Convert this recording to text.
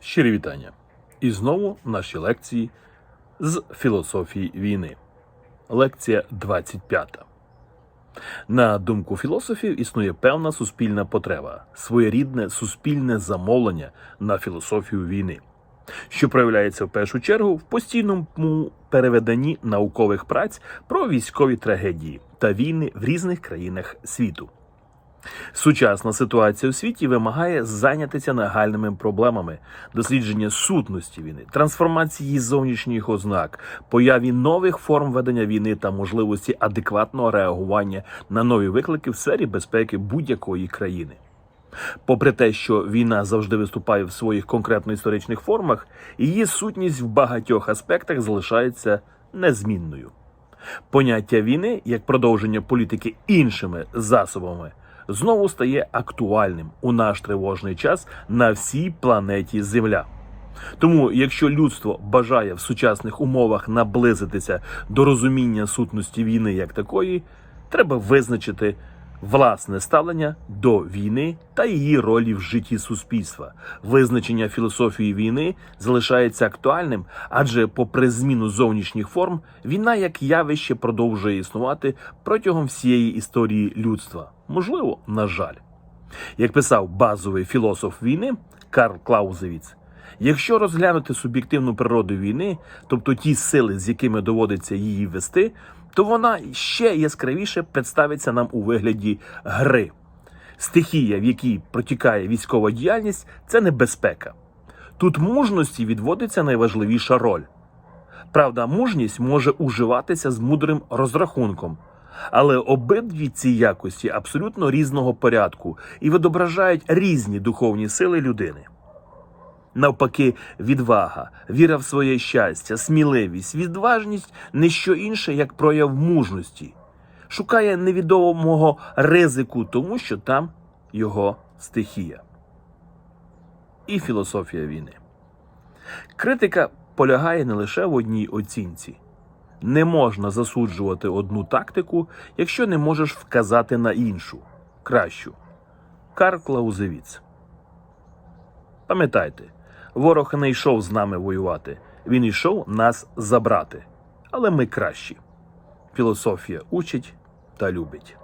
Щирі вітання. І знову наші лекції з філософії війни. Лекція 25. На думку філософів, існує певна суспільна потреба, своєрідне суспільне замовлення на філософію війни, що проявляється в першу чергу в постійному переведенні наукових праць про військові трагедії та війни в різних країнах світу. Сучасна ситуація у світі вимагає зайнятися нагальними проблемами дослідження сутності війни, трансформації зовнішніх ознак, появі нових форм ведення війни та можливості адекватного реагування на нові виклики в сфері безпеки будь-якої країни. Попри те, що війна завжди виступає в своїх конкретно історичних формах, її сутність в багатьох аспектах залишається незмінною. Поняття війни як продовження політики іншими засобами знову стає актуальним у наш тривожний час на всій планеті Земля. Тому, якщо людство бажає в сучасних умовах наблизитися до розуміння сутності війни як такої, треба визначити власне ставлення до війни та її ролі в житті суспільства. Визначення філософії війни залишається актуальним, адже, попри зміну зовнішніх форм, війна як явище продовжує існувати протягом всієї історії людства. Можливо, на жаль. Як писав базовий філософ війни Карл Клаузевіц, якщо розглянути суб'єктивну природу війни, тобто ті сили, з якими доводиться її вести, то вона ще яскравіше представиться нам у вигляді гри. Стихія, в якій протікає військова діяльність, це небезпека. Тут мужності відводиться найважливіша роль. Правда, мужність може уживатися з мудрим розрахунком, але обидві ці якості абсолютно різного порядку і відображають різні духовні сили людини. Навпаки, відвага, віра в своє щастя, сміливість, відважність не що інше, як прояв мужності, шукає невідомого ризику, тому що там його стихія. І філософія війни. Критика полягає не лише в одній оцінці. Не можна засуджувати одну тактику, якщо не можеш вказати на іншу, кращу. Карл Клаузевіц. Пам'ятайте, ворог не йшов з нами воювати, він йшов нас забрати. Але ми кращі. Філософія учить та любить.